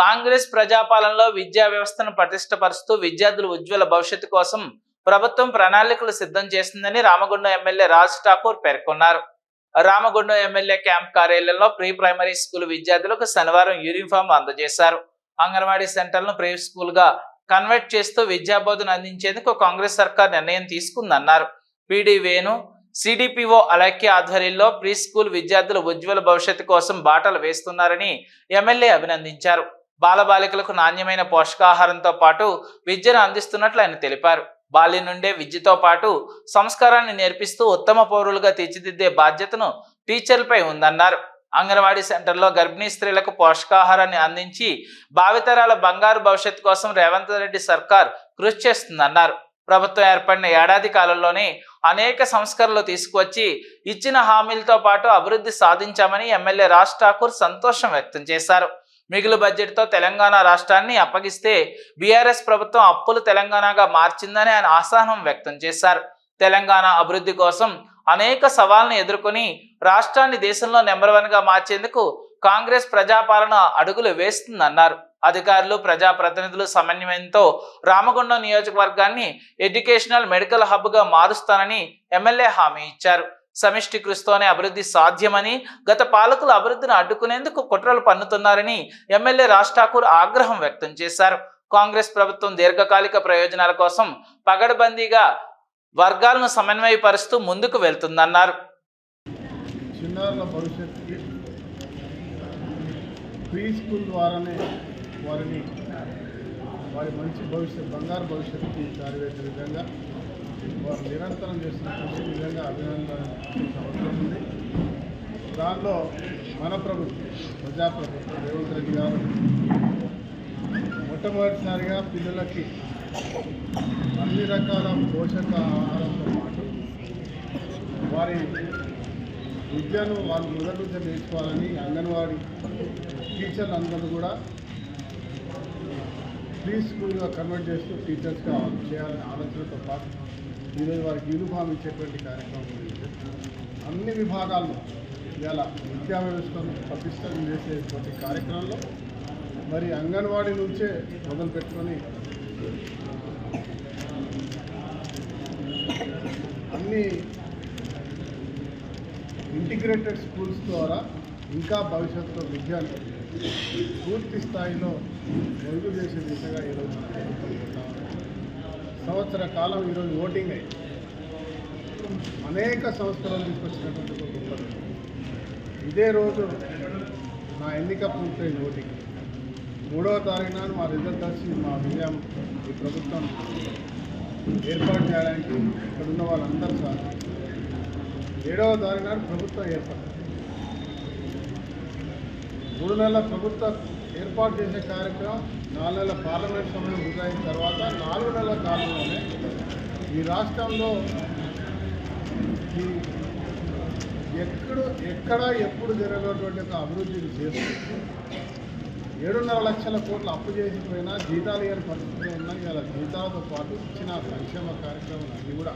కాంగ్రెస్ ప్రజాపాలనలో విద్యా వ్యవస్థను పటిష్టపరుస్తూ విద్యార్థుల ఉజ్వల భవిష్యత్తు కోసం ప్రభుత్వం ప్రణాళికలు సిద్ధం చేసిందని రామగుండం ఎమ్మెల్యే రాజ్ ఠాకూర్ పేర్కొన్నారు. రామగుండం ఎమ్మెల్యే క్యాంప్ కార్యాలయంలో ప్రీ ప్రైమరీ స్కూల్ విద్యార్థులకు శనివారం యూనిఫామ్ అందజేశారు. అంగన్వాడీ సెంటర్లను ప్రీ స్కూల్గా కన్వర్ట్ చేస్తూ విద్యాబోధన అందించేందుకు కాంగ్రెస్ సర్కార్ నిర్ణయం తీసుకుందన్నారు. పీడీవేను వేణు సిడిపిఓ అలక్య ఆధ్వర్యంలో ప్రీ స్కూల్ విద్యార్థుల ఉజ్వల భవిష్యత్తు కోసం బాటలు వేస్తున్నారని ఎమ్మెల్యే అభినందించారు. బాలబాలికలకు నాణ్యమైన పోషకాహారంతో పాటు విద్యను అందిస్తున్నట్లు ఆయన తెలిపారు. బాల్యం నుండే విద్యతో పాటు సంస్కారాన్ని నేర్పిస్తూ ఉత్తమ పౌరులుగా తీర్చిదిద్దే బాధ్యతను టీచర్లపై ఉందన్నారు. అంగన్వాడీ సెంటర్లో గర్భిణీ స్త్రీలకు పోషకాహారాన్ని అందించి భావితరాల బంగారు భవిష్యత్తు కోసం రేవంత్ రెడ్డి సర్కార్ కృషి చేస్తుందన్నారు. ప్రభుత్వం ఏర్పడిన ఏడాది కాలంలోనే అనేక సంస్కరణలు తీసుకువచ్చి ఇచ్చిన హామీలతో పాటు అభివృద్ధి సాధించామని ఎమ్మెల్యే రాజ్ ఠాకూర్ సంతోషం వ్యక్తం చేశారు. మిగులు బడ్జెట్తో తెలంగాణ రాష్ట్రాన్ని అప్పగిస్తే బీఆర్ఎస్ ప్రభుత్వం అప్పులు తెలంగాణగా మార్చిందని ఆయన ఆసహనం వ్యక్తం చేశారు. తెలంగాణ అభివృద్ధి కోసం అనేక సవాళ్ళను ఎదుర్కొని రాష్ట్రాన్ని దేశంలో నెంబర్ వన్గా మార్చేందుకు కాంగ్రెస్ ప్రజాపాలన అడుగులు వేస్తుందన్నారు. అధికారులు ప్రజాప్రతినిధులు సమన్వయంతో రామగుండం నియోజకవర్గాన్ని ఎడ్యుకేషనల్ మెడికల్ హబ్గా మారుస్తానని ఎమ్మెల్యే హామీ ఇచ్చారు. సమిష్టి కృషితోనే అభివృద్ధి సాధ్యమని గత పాలకులు అభివృద్ధిని అడ్డుకునేందుకు కుట్రలు పన్నుతున్నారని ఎమ్మెల్యే రాజ్ ఠాకూర్ ఆగ్రహం వ్యక్తం చేశారు. కాంగ్రెస్ ప్రభుత్వం దీర్ఘకాలిక ప్రయోజనాల కోసం పగడబందీగా వర్గాలను సమన్వయపరుస్తూ ముందుకు వెళ్తుందన్నారు. చిన్నారుల భవిష్యత్తుకి ప్రీ స్కూల్ ద్వారానే వారిని వారి మంచి భవిష్యత్ బంగారు భవిష్యత్తుకి దారివేసే విధంగా వారు నిరంతరం చేస్తున్నటువంటి విధంగా నిజంగా అభినందన అవసరం ఉంది. దాంట్లో మన ప్రభుత్వం ప్రజాప్రభుత్వం రేవంత్ రెడ్డి గారు మొట్టమొదటిసారిగా పిల్లలకి అన్ని రకాల పోషక ఆహారంతో పాటు వారి విద్యను వాళ్ళు మొదటి నుంచి నేర్చుకోవాలని అంగన్వాడీ టీచర్లు అందరూ కూడా ప్రీ స్కూల్గా కన్వర్ట్ చేస్తూ టీచర్స్గా చేయాలనే ఆలోచనతో పాటు ఈరోజు వారికి యూనిఫామ్ ఇచ్చేటువంటి కార్యక్రమం అన్ని విభాగాల్లో ఇవాళ విద్యా వ్యవస్థను పటిష్టం చేసేటువంటి కార్యక్రమంలో మరి అంగన్వాడీ నుంచే మొదలు పెట్టుకొని అన్ని ఇంటిగ్రేటెడ్ స్కూల్స్ ద్వారా ఇంకా భవిష్యత్తులో విద్యను పూర్తి స్థాయిలో మెరుగు చేసే దిశగా ఈరోజు సంవత్సర కాలం ఈరోజు ఓటింగ్ అయ్యింది అనేక సంస్కరణలు తీసుకొచ్చినటువంటి ఒక గొప్ప ఇదే రోజు నా ఎన్నిక పూర్తయిన ఓటింగ్. మూడవ తారీఖున మా రిజల్ట్ వచ్చి మా విజయం ఈ ప్రభుత్వం ఏర్పాటు చేయడానికి ఇక్కడ ఉన్న వాళ్ళందరూ సార్ ఏడవ తారీఖు నాడు ప్రభుత్వం ఏర్పడింది. మూడు నెలల ప్రభుత్వ ఏర్పాటు చేసే కార్యక్రమం నాలుగు నెలల పార్లమెంట్ సమయం వృధా తర్వాత నాలుగు నెలల కాలంలోనే ఈ రాష్ట్రంలో ఈ ఎక్కడ ఎక్కడ ఎప్పుడు జరగనటువంటి ఒక అభివృద్ధిని చేస్తుంది ఏడున్నర లక్షల కోట్లు అప్పు చేసిపోయినా జీతాలు ఇవ్వని పరిస్థితులు ఉన్నాయి ఇలా జీతాలతో పాటు ఇచ్చిన సంక్షేమ కార్యక్రమాలు అన్నీ కూడా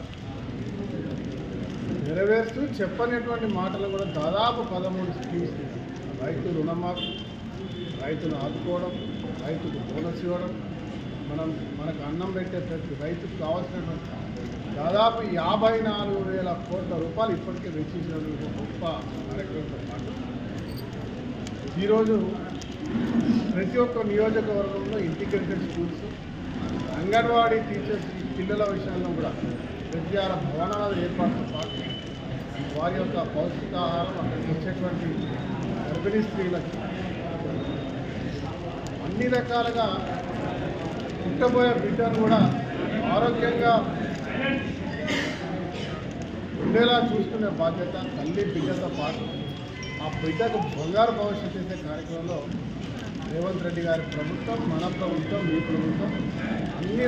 నెరవేరుస్తూ చెప్పనటువంటి మాటలు కూడా దాదాపు పదమూడు స్కీమ్స్ రైతు రుణమాఫీ రైతును ఆదుకోవడం రైతుకు బోనస్ ఇవ్వడం మనం మనకు అన్నం పెట్టే ప్రతి రైతుకు కావాల్సినటువంటి దాదాపు యాభై నాలుగు వేల కోట్ల రూపాయలు ఇప్పటికే వెచ్చించిన గొప్ప కార్యక్రమంతో పాటు ఈరోజు ప్రతి ఒక్క నియోజకవర్గంలో ఇంటిగ్రేటెడ్ స్కూల్స్ అంగన్వాడీ టీచర్స్ పిల్లల విషయంలో కూడా విద్యాల భవనాల ఏర్పాటుతో పాటు వారి యొక్క పౌష్టికాహారం అక్కడికి వచ్చేటువంటి గర్భిణీ స్త్రీలకు అన్ని రకాలుగా పుట్టబోయే బిడ్డను కూడా ఆరోగ్యంగా ఉండేలా చూసుకునే బాధ్యత తల్లి బిడ్డతో పాటు ఆ బిడ్డకు బంగారు భవిష్యత్తు ఇచ్చే కార్యక్రమంలో రేవంత్ రెడ్డి గారి ప్రభుత్వం మన ప్రభుత్వం మీ ప్రభుత్వం అన్ని